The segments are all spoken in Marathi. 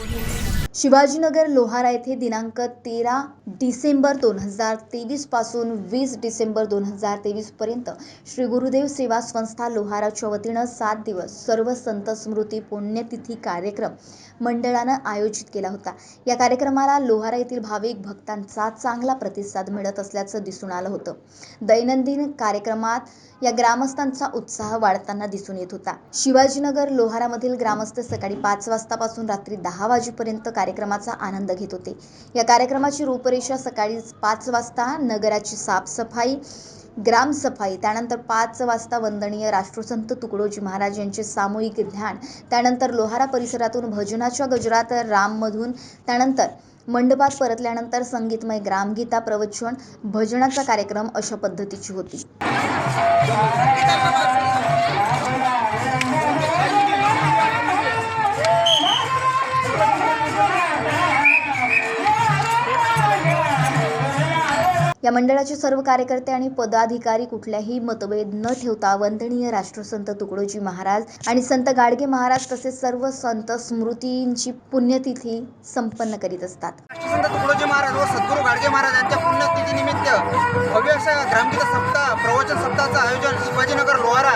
audio. शिवाजीनगर लोहारा येथे दिनांक तेरा डिसेंबर दोन हजार तेवीसपासून वीस डिसेंबर दोन हजार तेवीस पर्यंत श्री गुरुदेव सेवा संस्था लोहाराच्या वतीनं सात दिवस सर्व संत स्मृती पुण्यतिथी कार्यक्रम मंडळानं आयोजित केला होता. या कार्यक्रमाला लोहारा येथील भाविक भक्तांचा चांगला प्रतिसाद मिळत असल्याचं दिसून आलं होतं. दैनंदिन कार्यक्रमात या ग्रामस्थांचा उत्साह वाढताना दिसून येत होता. शिवाजीनगर लोहारामधील ग्रामस्थ सकाळी पाच वाजतापासून रात्री दहा वाजेपर्यंत कार्यक्रमाचा आनंद घेत होते. या कार्यक्रमाची रूपरेषा सकाळी पाच वाजता नगराची साफसफाई ग्रामसफाई त्यानंतर पाच वाजता वंदनीय राष्ट्रसंत तुकडोजी महाराज यांचे सामूहिक ध्यान त्यानंतर लोहारा परिसरातून भजनाच्या गजरात राममधून त्यानंतर मंडपात परतल्यानंतर संगीतमय ग्रामगीता प्रवचन भजनाचा कार्यक्रम अशा पद्धतीची होती. या मंडळाचे सर्व कार्यकर्ते आणि पदाधिकारी कुठल्याही मतभेद न ठेवता वंदनीय राष्ट्रसंत तुकडोजी महाराज आणि संत गाडगे महाराज तसेच सर्व संत स्मृतींची पुण्यतिथी संपन्न करीत असतात. राष्ट्रसंत तुकडोजी महाराज व सद्गुरू गाडगे महाराज यांच्या पुण्यतिथीनिमित्त भव्य अशा सप्ताह प्रवचन सप्ताहाचं आयोजन शिवाजीनगर लोहारा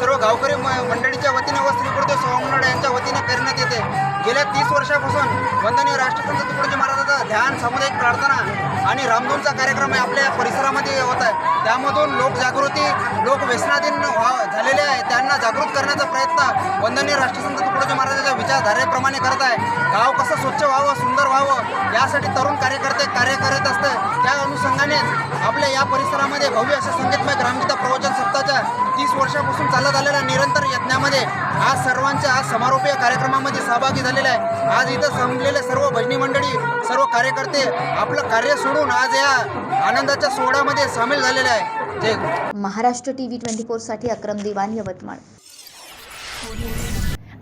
सर्व गावकरी मंडळीच्या वतीने व श्रीगुरुदेव गुरुदेव यांच्या वतीने करण्यात येते. गेल्या तीस वर्षापासून वंदनीय राष्ट्रसंत तुकडोजी महाराजांचा ध्यान सामुदायिक प्रार्थना आणि रामधूनचा कार्यक्रम आपल्या परिसरामध्ये होत आहे. त्यामधून लोकजागृती लोक व्यसनाधीन व्हा- झालेले आहे. त्यांना जागृत करण्याचा प्रयत्न वंदनीय राष्ट्रसंत तुकडोजी महाराजांच्या विचारधारेप्रमाणे करत आहे. गाव कसं स्वच्छ व्हावं सुंदर व्हावं यासाठी तरुण कार्यकर्ते कार्य करत असतं. त्या अनुषंगाने आपल्या या परिसरामध्ये भव्य अशा संगीतमय ग्रामगीता प्रवचन सप्ताहाच्या तीस वर्षापासून चालत आलेल्या निरंतर यज्ञामध्ये आज सर्वांच्या आज समारोपीय कार्यक्रमामध्ये सहभागी झालेला आहे. आज इथं जमलेले सर्व भजनी मंडळी सर्व कार्यकर्ते आपलं कार्य सोडून आज या आनंदाच्या सोहळ्यामध्ये सामील झालेले आहे जय महाराष्ट्र टीव्ही ट्वेंटी फोरसाठी अक्रम दिवान यवतमाळ.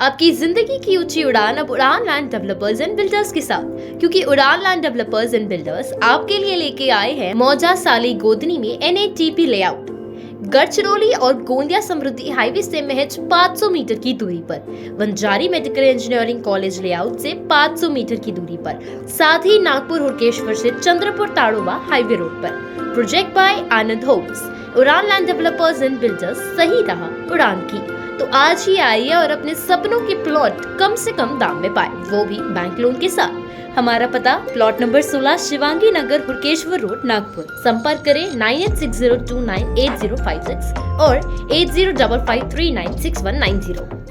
आपकी जिंदगी की ऊंची उड़ान अब Udaan land developers and builders के साथ। क्योंकि उड़ान लैंड डेवलपर्स एंड बिल्डर्स आपके लिए लेके आए हैं मौजा साली गोदनी में एन लेआउट गढ़चिरौली और गोंदिया समृद्धि हाईवे से महज 500 मीटर की दूरी पर। Vanjari medical engineering college layout से 500 मीटर की दूरी पर। साथ ही नागपुर हुरकेश्वर से Chandrapur Tadoba highway road per. Project by Anand homes Udaan land developers and builders सही रहा उड़ान की। तो आज ही आइए और अपने सपनों के प्लॉट कम से कम दाम में पाए। वो भी बैंक लोन के साथ। हमारा पता plot number 16 Shivangi Nagar, Hurkeshwar road, Nagpur. संपर्क करें nine eight six zero two nine eight zero five six और eight zero double five three nine six one nine zero.